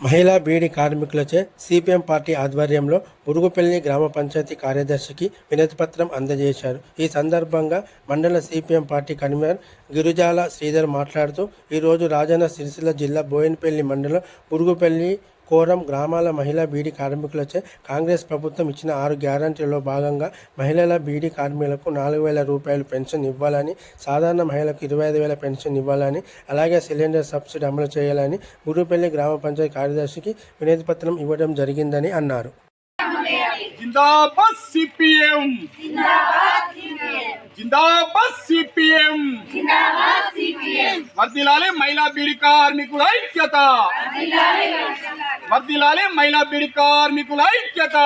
మహిళా beedi కార్మికులచే CPM party ఆధ్వర్యంలో మురుగుపల్లి గ్రామ పంచాయతీ కార్యదర్శికి వినతిపత్రం అందజేశారు. ఈ సందర్భంగా మండల CPM party convener Girijala Sridhar మాట్లాడుతూ ఈరోజు రాజన్న సిరిసిల్ల జిల్లా బోయినపల్లి మండలం మురుగుపల్లి కోరం గ్రామాల మహిళా బీడీ కార్మికులచే కాంగ్రెస్ ప్రభుత్వం ఇచ్చిన ఆరు గ్యారంటీలలో భాగంగా మహిళల బీడీ కార్మికులకు నాలుగు వేల రూపాయలు పెన్షన్ ఇవ్వాలని సాధారణ మహిళలకు ఇరవై ఐదు వేల పెన్షన్ ఇవ్వాలని అలాగే సిలిండర్ సబ్సిడీ అమలు చేయాలని గురుపల్లి గ్రామ పంచాయతీ కార్యదర్శికి వినతి పత్రం ఇవ్వడం జరిగిందని అన్నారు. జిందాబాద్ సిపిఎం వర్దిలాలి మహిళా బీడి కార్మికుల ఐక్యత. వర్దిలాలి మహిళా బీడి కార్మికుల ఐక్యత.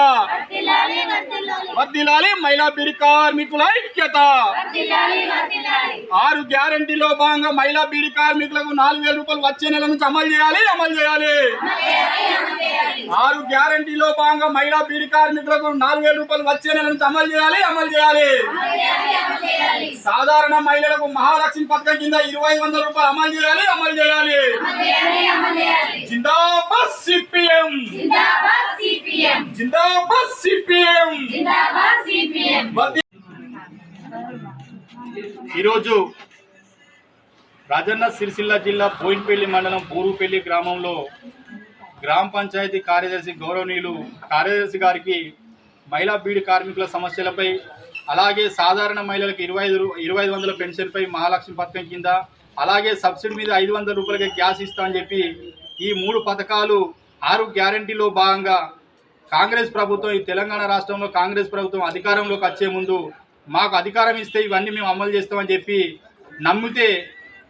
వర్దిలాలి మహిళా బీడి కార్మికుల ఐక్యత. ఆరు గ్యారంటీలో భాగంగా మహిళా బీడి కార్మికులకు నాలుగు వేల రూపాయలు వచ్చే నెల నుంచి అమలు చేయాలి అమలు చేయాలి. ఆరు గ్యారంటీలో భాగంగా మహిళా పీడి కార్మికులకు నాలుగు వేల రూపాయలు వచ్చే నెల నుంచి అమలు చేయాలి అమలు చేయాలి. సాధారణ మహిళలకు మహాలక్ష్మి పథకం కింద ఇరవై వందల రూపాయలు అమలు చేయాలి అమలు చేయాలి. జిందాబాద్ సిపిఎం. జిందాబాద్ సిపిఎం. ఈరోజు రాజన్న సిరిసిల్ల జిల్లా బోయిన్పల్లి మండలం బూరుపల్లి గ్రామంలో గ్రామ పంచాయతీ కార్యదర్శి గౌరవనీయులు కార్యదర్శి గారికి మహిళా బీడి కార్మికుల సమస్యలపై అలాగే సాధారణ మహిళలకు ఇరవై ఐదు ఇరవై ఐదు వందల పెన్షన్పై మహాలక్ష్మి పథకం కింద అలాగే సబ్సిడీ మీద ఐదు వందల రూపాయలకి గ్యాస్ ఇస్తా అని చెప్పి ఈ మూడు పథకాలు ఆరు గ్యారంటీలో భాగంగా కాంగ్రెస్ ప్రభుత్వం ఈ తెలంగాణ రాష్ట్రంలో కాంగ్రెస్ ప్రభుత్వం అధికారంలోకి వచ్చే ముందు మాకు అధికారం ఇస్తే ఇవన్నీ మేము అమలు చేస్తామని చెప్పి నమ్మితే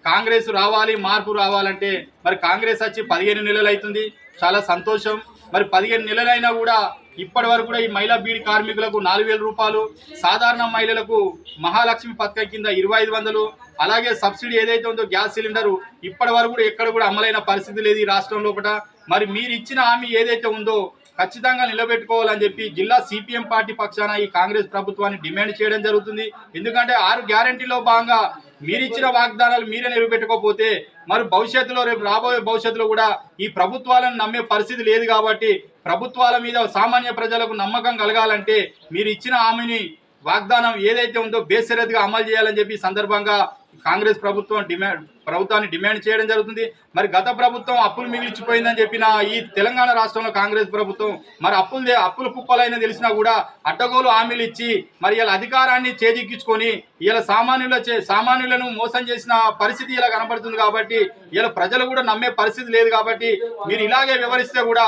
కాంగ్రెస్ రావాలి మార్పు రావాలంటే మరి కాంగ్రెస్ వచ్చి పదిహేను నెలలు అవుతుంది. చాలా సంతోషం. మరి పదిహేను నెలలైనా కూడా ఇప్పటి వరకు కూడా ఈ మహిళా బీడి కార్మికులకు నాలుగు వేల రూపాయలు సాధారణ మహిళలకు మహాలక్ష్మి పథకం కింద ఇరవై ఐదు వందలు అలాగే సబ్సిడీ ఏదైతే ఉందో గ్యాస్ సిలిండర్ ఇప్పటి వరకు కూడా ఎక్కడ కూడా అమలైన పరిస్థితి లేదు ఈ రాష్ట్రం లోపల. మరి మీరు ఇచ్చిన హామీ ఏదైతే ఉందో ఖచ్చితంగా నిలబెట్టుకోవాలని చెప్పి జిల్లా సిపిఎం పార్టీ పక్షాన ఈ కాంగ్రెస్ ప్రభుత్వాన్ని డిమాండ్ చేయడం జరుగుతుంది. ఎందుకంటే ఆరు గ్యారంటీలో భాగంగా మీరిచ్చిన వాగ్దానాలు మీరే నిలబెట్టుకోకపోతే మరి భవిష్యత్తులో రేపు రాబోయే భవిష్యత్తులో కూడా ఈ ప్రభుత్వాలను నమ్మే పరిస్థితి లేదు కాబట్టి ప్రభుత్వాల మీద సామాన్య ప్రజలకు నమ్మకం కలగాలంటే మీరు ఇచ్చిన హామీని వాగ్దానం ఏదైతే ఉందో బేసరత్గా అమలు చేయాలని చెప్పి సందర్భంగా కాంగ్రెస్ ప్రభుత్వం డిమాండ్ ప్రభుత్వాన్ని డిమాండ్ చేయడం జరుగుతుంది. మరి గత ప్రభుత్వం అప్పులు మిగిలిచిపోయిందని చెప్పిన ఈ తెలంగాణ రాష్ట్రంలో కాంగ్రెస్ ప్రభుత్వం మరి అప్పులు అప్పుల కుప్పలైన తెలిసినా కూడా అడ్డగోలు హామీలు ఇచ్చి మరి ఇలా అధికారాన్ని చేజిక్కించుకొని ఇలా సామాన్యుల చే సామాన్యులను మోసం చేసిన పరిస్థితి ఇలా కనబడుతుంది కాబట్టి ఇలా ప్రజలు కూడా నమ్మే పరిస్థితి లేదు కాబట్టి మీరు ఇలాగే వివరిస్తే కూడా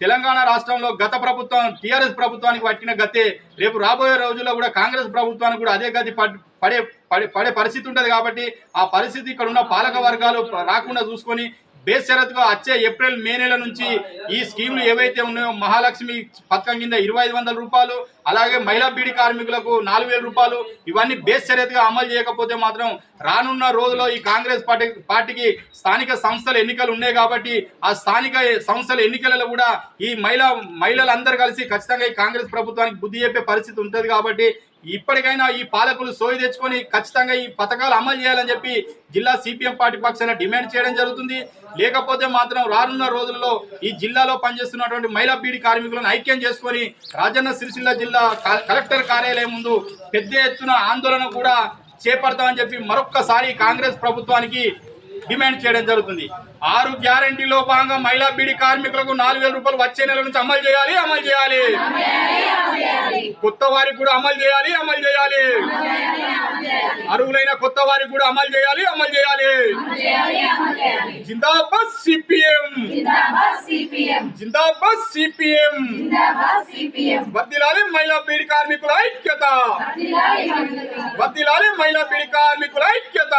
తెలంగాణ రాష్ట్రంలో గత ప్రభుత్వం టీఆర్ఎస్ ప్రభుత్వానికి పట్టిన గతే రేపు రాబోయే రోజుల్లో కూడా కాంగ్రెస్ ప్రభుత్వానికి కూడా అదే గతి పడ్- పడే పడే పడే పరిస్థితి ఉంటుంది కాబట్టి ఆ పరిస్థితి ఇక్కడ ఉన్న పాలక వర్గాలు రాకుండా చూసుకొని బేషరతుగా వచ్చే ఏప్రిల్ మే నెల నుంచి ఈ స్కీములు ఏవైతే ఉన్నాయో మహాలక్ష్మి పథకం కింద ఇరవై ఐదు వందల రూపాయలు అలాగే మహిళా బీడి కార్మికులకు నాలుగు వేల రూపాయలు ఇవన్నీ బేషరతుగా అమలు చేయకపోతే మాత్రం రానున్న రోజుల్లో ఈ కాంగ్రెస్ పార్టీ పార్టీకి స్థానిక సంస్థల ఎన్నికలు ఉన్నాయి కాబట్టి ఆ స్థానిక సంస్థల ఎన్నికలలో కూడా ఈ మహిళా మహిళలందరూ కలిసి ఖచ్చితంగా ఈ కాంగ్రెస్ ప్రభుత్వానికి బుద్ధి చెప్పే పరిస్థితి ఉంటుంది కాబట్టి ఇప్పటికైనా ఈ పాలకులు సోయి తెచ్చుకొని ఖచ్చితంగా ఈ పథకాలు అమలు చేయాలని చెప్పి జిల్లా సిపిఎం పార్టీ పక్షాన డిమాండ్ చేయడం జరుగుతుంది. లేకపోతే మాత్రం రానున్న రోజుల్లో ఈ జిల్లాలో పనిచేస్తున్నటువంటి మహిళా బీడి కార్మికులను ఐక్యం చేసుకొని రాజన్న సిరిసిల్ల జిల్లా కలెక్టర్ కార్యాలయం ముందు పెద్ద ఎత్తున ఆందోళన కూడా చేపడతామని చెప్పి మరొక్కసారి కాంగ్రెస్ ప్రభుత్వానికి డిమాండ్ చేయడం జరుగుతుంది. ఆరు గ్యారంటీలో భాగంగా మహిళా బీడి కార్మికులకు నాలుగు వేల రూపాయలు వచ్చే నెల నుంచి అమలు చేయాలి అమలు చేయాలి. కొత్త వారికి కూడా అమలు చేయాలి అమలు చేయాలి. అరువులైన కొత్త వారికి కూడా అమలు చేయాలి అమలు చేయాలి. జిందాబాద్ సిపిఎం. జిందాబాద్ సిపిఎం. వర్దిలాలి మహిళా పీడి కార్మికుల ఐక్యత. వర్దిలాలి మహిళా పీడి కార్మికుల ఐక్యత.